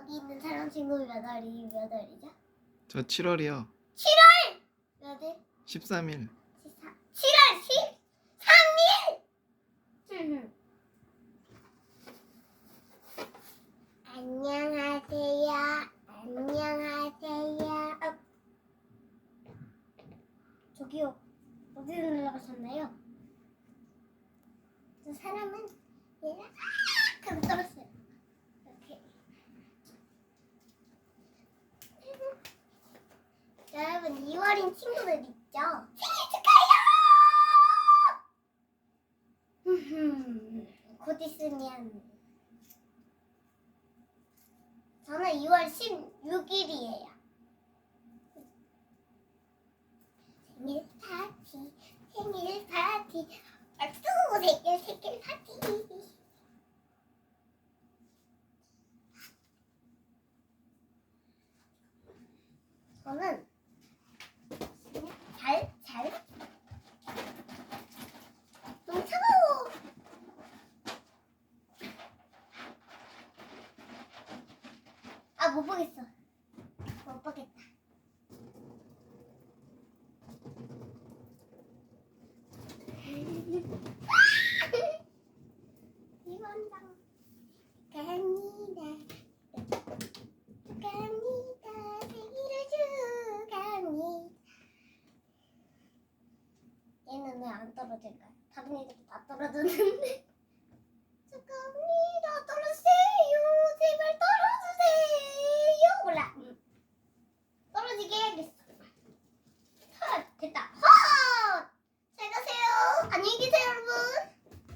여기 있는 사람 친구 몇 월이 몇 월이죠? 저 7월이요. 7월 몇 일? 13일. 14, 7월 13일. 안녕하세요. 안녕하세요. 어. 저기요. 어디로 날아가셨나요? 저 사람은 얘가 아! 하고 떨었어요. 여러분 2월인 친구들 있죠? 생일 축하해요! 곧 있으면 저는 2월 16일이에요. 생일 파티, 생일 파티, 박수 생일 생일 파티. 저는 아, 못 보겠어. 못 보겠다. 안 떨어질까요? 다른 애들이 다 떨어졌는데.